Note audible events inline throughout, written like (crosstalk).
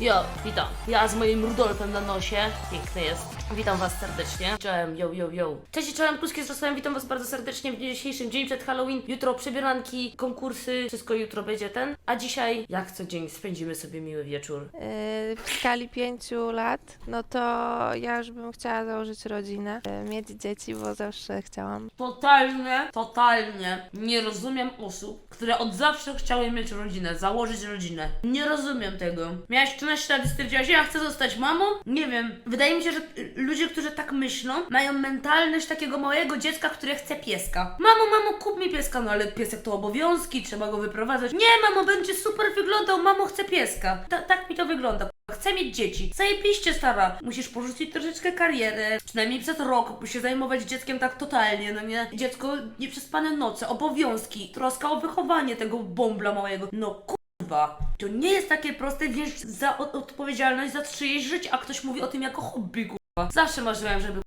Jo, witam. Ja z moim Rudolfem na nosie. Piękny jest. Witam was serdecznie. Czołem, yo, yo, yo. Cześć, czołem, Pluskie z Rosłem. Witam was bardzo serdecznie w dniu dzisiejszym. Dzień przed Halloween. Jutro przebieranki, konkursy. Wszystko jutro będzie ten. A dzisiaj, jak co dzień, spędzimy sobie miły wieczór. Yy, W skali pięciu lat, no to ja już bym chciała założyć rodzinę, yy, mieć dzieci, bo zawsze chciałam. Totalnie, totalnie nie rozumiem osób, które od zawsze chciały mieć rodzinę, założyć rodzinę. Nie rozumiem tego. Miałaś 14 lat i stwierdziłaś, ja chcę zostać mamą? Nie wiem. Wydaje mi się, że ludzie, którzy tak myślą, mają mentalność takiego małego dziecka, które chce pieska. Mamo, mamo, kup mi pieska, no ale piesek to obowiązki, trzeba go wyprowadzać. Nie, mamo, będzie super wyglądał, mamo, chcę pieska. Ta, tak mi to wygląda. Chcę mieć dzieci. Zajebiście stara. Musisz porzucić troszeczkę karierę. Przynajmniej przez rok się zajmować dzieckiem tak totalnie, no nie? Dziecko, nieprzespane noce, obowiązki, troska o wychowanie tego bąbla małego. No To nie jest takie proste wziąć za od- odpowiedzialność za czyjeś życie, a ktoś mówi o tym jako hobby, kurwa. Zawsze marzyłem, żeby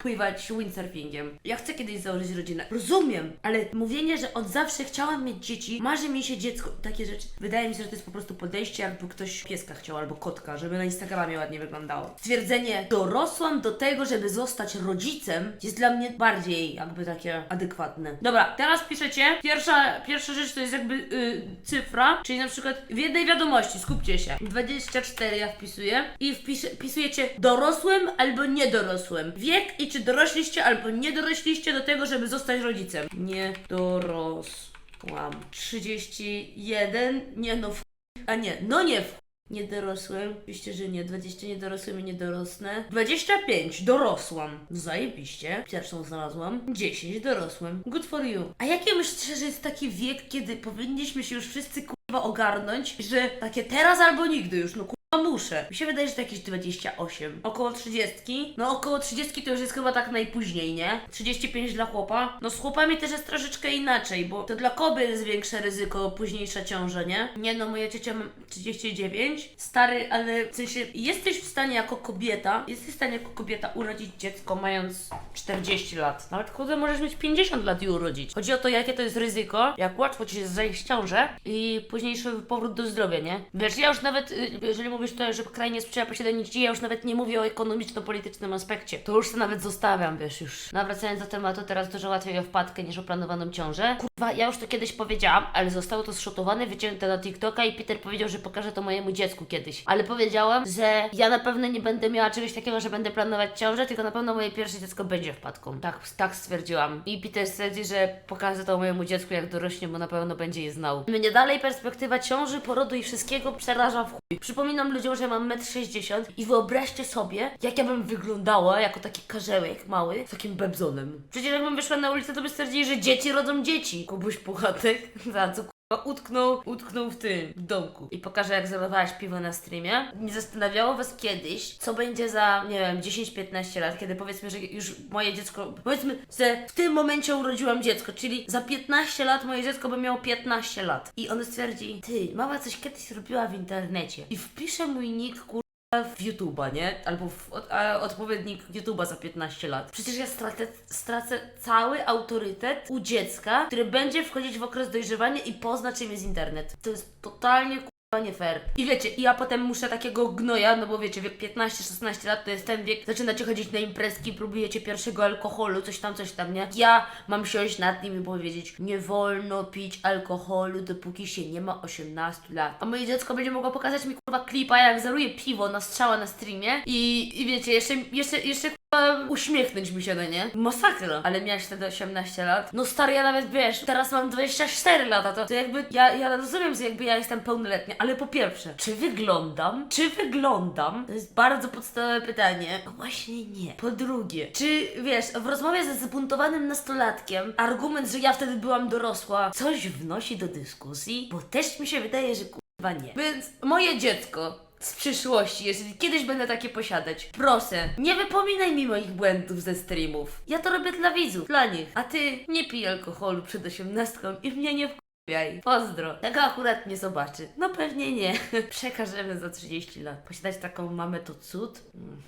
pływać windsurfingiem. Ja chcę kiedyś założyć rodzinę. Rozumiem, ale mówienie, że od zawsze chciałam mieć dzieci, marzy mi się dziecko, takie rzeczy. Wydaje mi się, że to jest po prostu podejście, jakby ktoś pieska chciał albo kotka, żeby na Instagramie ładnie wyglądało. Stwierdzenie, dorosłam do tego, żeby zostać rodzicem, jest dla mnie bardziej jakby takie adekwatne. Dobra, teraz piszecie. Pierwsza, pierwsza rzecz to jest jakby y, cyfra, czyli na przykład w jednej wiadomości, skupcie się. 24 ja wpisuję i wpisujecie dorosłym albo niedorosłym. Wiek i czy dorośliście albo nie dorośliście do tego, żeby zostać rodzicem. Nie dorosłam. 31, nie no w... A nie, no nie w... Nie dorosłem. Oczywiście, że nie. 20 nie dorosłem i nie dorosnę. 25 dorosłam. Zajebiście. Pierwszą znalazłam. 10 dorosłem. Good for you. A jakie myślicie, że jest taki wiek, kiedy powinniśmy się już wszyscy kurwa ogarnąć, że takie teraz albo nigdy już, no kurwa muszę. Mi się wydaje, że to jakieś 28. Około 30. No około 30 to już jest chyba tak najpóźniej, nie? 35 dla chłopa. No z chłopami też jest troszeczkę inaczej, bo to dla kobiet jest większe ryzyko późniejsza ciąża, nie? Nie no, moja ciocia ma 39. Stary, ale w sensie jesteś w stanie jako kobieta, jesteś w stanie jako kobieta urodzić dziecko mając 40 lat. Nawet kurde możesz mieć 50 lat i urodzić. Chodzi o to, jakie to jest ryzyko, jak łatwo ci jest zajść ciążę i późniejszy powrót do zdrowia, nie? Wiesz, ja już nawet, y, jeżeli mówisz to, że kraj nie sprzyja posiadaniu dzieci, ja już nawet nie mówię o ekonomiczno-politycznym aspekcie. To już to nawet zostawiam, wiesz, już. Nawracając do tematu, teraz dużo łatwiej o wpadkę niż o planowaną ciążę. Ja już to kiedyś powiedziałam, ale zostało to zszotowane, wycięte na TikToka i Peter powiedział, że pokaże to mojemu dziecku kiedyś. Ale powiedziałam, że ja na pewno nie będę miała czegoś takiego, że będę planować ciążę, tylko na pewno moje pierwsze dziecko będzie wpadką. Tak, tak stwierdziłam. I Peter stwierdzi, że pokaże to mojemu dziecku jak dorośnie, bo na pewno będzie je znał. Mnie dalej perspektywa ciąży, porodu i wszystkiego przeraża w chuj. Przypominam ludziom, że mam 1,60 m i wyobraźcie sobie, jak ja bym wyglądała jako taki karzełek mały z takim bebzonem. Przecież jakbym wyszła na ulicę, to by stwierdzili, że dzieci rodzą dzieci. Kubuś Puchatek, za co utknął, utknął w tym, w domku. I pokażę, jak zalewałaś piwo na streamie. Nie zastanawiało was kiedyś, co będzie za, nie wiem, 10-15 lat, kiedy powiedzmy, że już moje dziecko, powiedzmy, że w tym momencie urodziłam dziecko, czyli za 15 lat moje dziecko by miało 15 lat. I on stwierdzi, ty, mama coś kiedyś robiła w internecie. I wpisze mój nick, kur w YouTube'a, nie? Albo w od, a, odpowiednik YouTube'a za 15 lat. Przecież ja stracę, stracę cały autorytet u dziecka, które będzie wchodzić w okres dojrzewania i pozna czym jest internet. To jest totalnie kurwa nie fair. I wiecie, i ja potem muszę takiego gnoja, no bo wiecie, wiek 15-16 lat to jest ten wiek, zaczynacie chodzić na imprezki, próbujecie pierwszego alkoholu, coś tam, coś tam, nie? Ja mam siąść nad nim i powiedzieć, nie wolno pić alkoholu, dopóki się nie ma 18 lat. A moje dziecko będzie mogło pokazać mi kurwa klipa, jak zaruje piwo na strzała na streamie i, i wiecie, jeszcze, jeszcze, jeszcze uśmiechnąć mi się, no nie? Masakra. Ale miałeś wtedy 18 lat? No stary, ja nawet, wiesz, teraz mam 24 lata, to, to jakby, ja, ja rozumiem, że jakby ja jestem pełnoletnia, ale po pierwsze, czy wyglądam? Czy wyglądam? To jest bardzo podstawowe pytanie. No właśnie nie. Po drugie, czy, wiesz, w rozmowie ze zbuntowanym nastolatkiem argument, że ja wtedy byłam dorosła, coś wnosi do dyskusji? Bo też mi się wydaje, że kurwa nie. Więc moje dziecko z przyszłości, jeżeli kiedyś będę takie posiadać. Proszę, nie wypominaj mi moich błędów ze streamów. Ja to robię dla widzów, dla nich. A ty nie pij alkoholu przed osiemnastką i mnie nie wkurwiaj. Pozdro. Tego akurat nie zobaczy. No pewnie nie. (laughs) Przekażemy za 30 lat. Posiadać taką mamę to cud? Mm.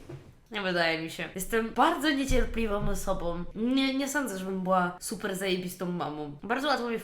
Nie wydaje mi się. Jestem bardzo niecierpliwą osobą. Nie, nie sądzę, żebym była super zajebistą mamą. Bardzo łatwo mnie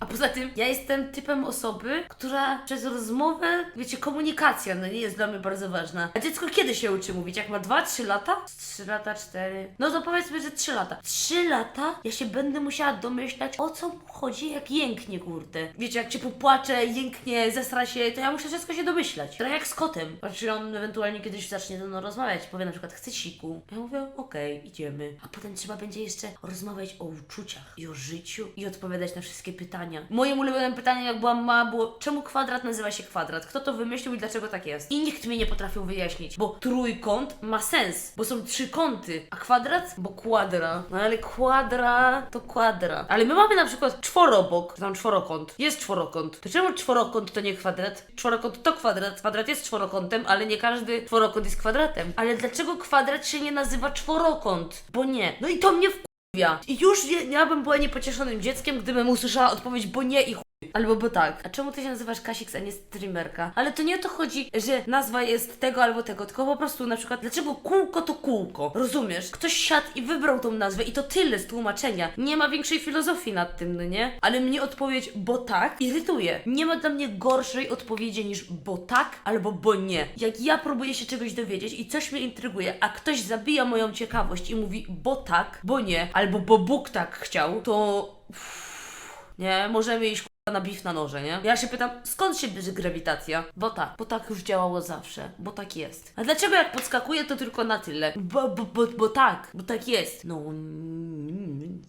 A poza tym, ja jestem typem osoby, która przez rozmowę, wiecie, komunikacja, no nie jest dla mnie bardzo ważna. A dziecko kiedy się uczy mówić? Jak ma 2-3 lata? 3 lata, 4. No to powiedzmy, że 3 lata. 3 lata ja się będę musiała domyślać, o co mu chodzi, jak jęknie, kurde. Wiecie, jak cię popłacze, jęknie, zesra się, to ja muszę wszystko się domyślać. Trochę jak z kotem. Znaczy on ewentualnie kiedyś zacznie ze mną rozmawiać, powie na przykład, chce siku. Ja mówię, okej, idziemy. A potem trzeba będzie jeszcze rozmawiać o uczuciach i o życiu i odpowiadać na wszystkie pytania. Moim ulubionym pytaniem, jak byłam mała, było, czemu kwadrat nazywa się kwadrat? Kto to wymyślił i dlaczego tak jest? I nikt mi nie potrafił wyjaśnić, bo trójkąt ma sens, bo są trzy kąty, a kwadrat, bo kwadra. No ale kwadra to kwadra. Ale my mamy na przykład czworobok, tam czworokąt. Jest czworokąt. To czemu czworokąt to nie kwadrat? Czworokąt to kwadrat. Kwadrat jest czworokątem, ale nie każdy czworokąt jest kwadratem. Ale dlaczego kwadrat się nie nazywa czworokąt? Bo nie. No i to mnie wkurwia. I już ja, ja bym była niepocieszonym dzieckiem, gdybym usłyszała odpowiedź, bo nie i. Albo bo tak. A czemu ty się nazywasz Kasix, a nie streamerka? Ale to nie o to chodzi, że nazwa jest tego albo tego, tylko po prostu na przykład, dlaczego kółko to kółko? Rozumiesz? Ktoś siadł i wybrał tą nazwę i to tyle z tłumaczenia. Nie ma większej filozofii nad tym, no nie? Ale mnie odpowiedź, bo tak, irytuje. Nie ma dla mnie gorszej odpowiedzi niż bo tak albo bo nie. Jak ja próbuję się czegoś dowiedzieć i coś mnie intryguje, a ktoś zabija moją ciekawość i mówi bo tak, bo nie, albo bo Bóg tak chciał, to... Nie, możemy iść na bif na noże, nie? Ja się pytam, skąd się bierze grawitacja? Bo tak, bo tak już działało zawsze, bo tak jest. A dlaczego jak podskakuje, to tylko na tyle? Bo, bo, bo, bo tak, bo tak jest. No,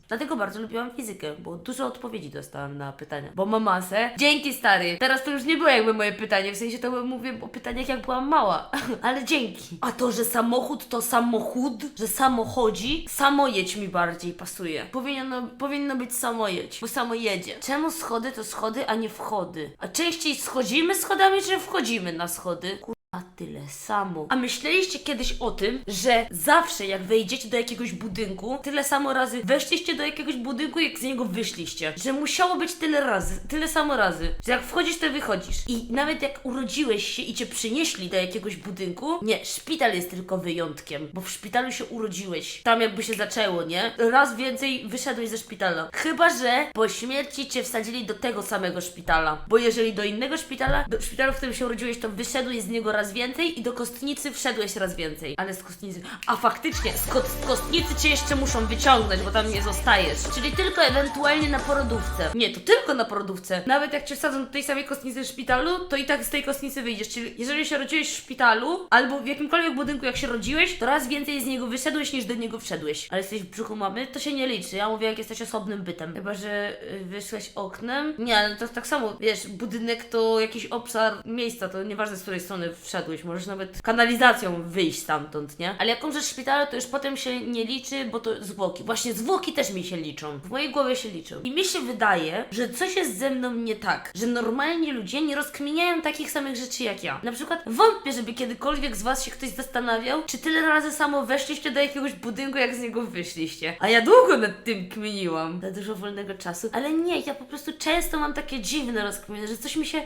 dlatego bardzo lubiłam fizykę, bo dużo odpowiedzi dostałam na pytania. Bo mam masę. Dzięki, stary. Teraz to już nie było jakby moje pytanie, w sensie to mówię o pytaniach jak byłam mała, (laughs) ale dzięki. A to, że samochód to samochód, że samochodzi, samojedź mi bardziej pasuje. Powinno, powinno być samojedź, bo samo jedzie. Czemu schody to schody, a nie wchody? A częściej schodzimy schodami, czy wchodzimy na schody? A tyle samo. A myśleliście kiedyś o tym, że zawsze jak wejdziecie do jakiegoś budynku, tyle samo razy weszliście do jakiegoś budynku, jak z niego wyszliście. Że musiało być tyle razy, tyle samo razy. Że jak wchodzisz, to wychodzisz. I nawet jak urodziłeś się i cię przynieśli do jakiegoś budynku, nie, szpital jest tylko wyjątkiem, bo w szpitalu się urodziłeś. Tam jakby się zaczęło, nie? Raz więcej wyszedłeś ze szpitala. Chyba, że po śmierci cię wsadzili do tego samego szpitala. Bo jeżeli do innego szpitala, do szpitalu, w którym się urodziłeś, to wyszedłeś z niego raz więcej i do kostnicy wszedłeś raz więcej. Ale z kostnicy. A faktycznie, z, ko- z kostnicy cię jeszcze muszą wyciągnąć, bo tam nie zostajesz. Czyli tylko ewentualnie na porodówce. Nie, to tylko na porodówce. Nawet jak cię wsadzą do tej samej kostnicy w szpitalu, to i tak z tej kostnicy wyjdziesz. Czyli jeżeli się rodziłeś w szpitalu, albo w jakimkolwiek budynku, jak się rodziłeś, to raz więcej z niego wyszedłeś niż do niego wszedłeś. Ale jesteś w brzuchu mamy, to się nie liczy. Ja mówię, jak jesteś osobnym bytem. Chyba, że y, wyszłeś oknem. Nie, ale to tak samo, wiesz, budynek to jakiś obszar miejsca, to nieważne z której strony wszedłeś. Możesz nawet kanalizacją wyjść stamtąd, nie? Ale jak umrzesz w szpitalu, to już potem się nie liczy, bo to zwłoki. Właśnie zwłoki też mi się liczą. W mojej głowie się liczą. I mi się wydaje, że coś jest ze mną nie tak. Że normalni ludzie nie rozkminiają takich samych rzeczy jak ja. Na przykład wątpię, żeby kiedykolwiek z Was się ktoś zastanawiał, czy tyle razy samo weszliście do jakiegoś budynku, jak z niego wyszliście. A ja długo nad tym kminiłam. Za dużo wolnego czasu. Ale nie, ja po prostu często mam takie dziwne rozkminy, że coś mi się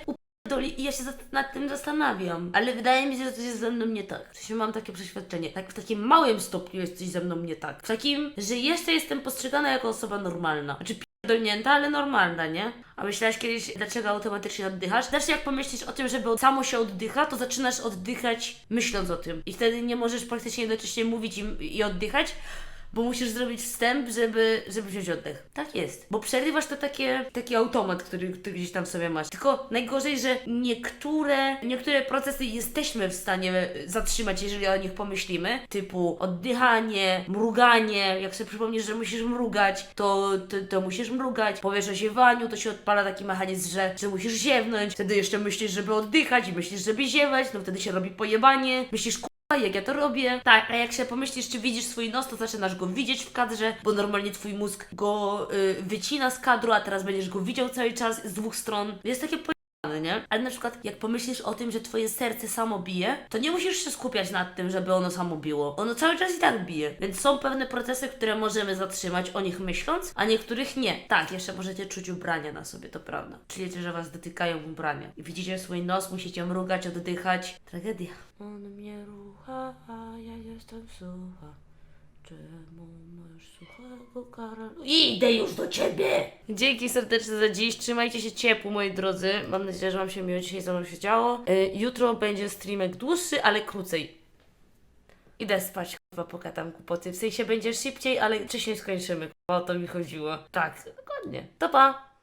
doli i ja się nad tym zastanawiam. Ale wydaje mi się, że coś jest ze mną nie tak. W sensie mam takie przeświadczenie. Tak w takim małym stopniu jest coś ze mną nie tak. W takim, że jeszcze jestem postrzegana jako osoba normalna. Znaczy pierdolnięta, ale normalna, nie? A myślałaś kiedyś, dlaczego automatycznie oddychasz? Znaczy jak pomyślisz o tym, żeby samo się oddycha, to zaczynasz oddychać myśląc o tym. I wtedy nie możesz praktycznie jednocześnie mówić i, i oddychać, bo musisz zrobić wstęp, żeby, żeby wziąć oddech. Tak jest. Bo przerywasz to takie, taki automat, który, który gdzieś tam sobie masz. Tylko najgorzej, że niektóre, niektóre procesy jesteśmy w stanie zatrzymać, jeżeli o nich pomyślimy. Typu oddychanie, mruganie. Jak sobie przypomnisz, że musisz mrugać, to, to, to musisz mrugać. Powiesz o ziewaniu, to się odpala taki mechanizm, że, że musisz ziewnąć. Wtedy jeszcze myślisz, żeby oddychać i myślisz, żeby ziewać. No wtedy się robi pojebanie. Myślisz, jak ja to robię? Tak, a jak się pomyślisz, czy widzisz swój nos, to zaczynasz go widzieć w kadrze, bo normalnie twój mózg go y, wycina z kadru, a teraz będziesz go widział cały czas z dwóch stron. Jest takie nie? Ale na przykład, jak pomyślisz o tym, że twoje serce samo bije, to nie musisz się skupiać nad tym, żeby ono samo biło. Ono cały czas i tak bije. Więc są pewne procesy, które możemy zatrzymać o nich myśląc, a niektórych nie. Tak, jeszcze możecie czuć ubrania na sobie, to prawda. Czujecie, że was dotykają ubrania. I widzicie swój nos, musicie mrugać, oddychać. Tragedia. On mnie rucha, a ja jestem sucha. Czemu masz suchego Karolu? Idę już do ciebie! Dzięki serdecznie za dziś. Trzymajcie się ciepło, moi drodzy. Mam nadzieję, że Wam się miło dzisiaj ze mną się działo. Y, jutro będzie streamek dłuższy, ale krócej. Idę spać, chyba pokatam kłopoty. W sensie będzie szybciej, ale wcześniej skończymy. O to mi chodziło. Tak, dokładnie. To pa!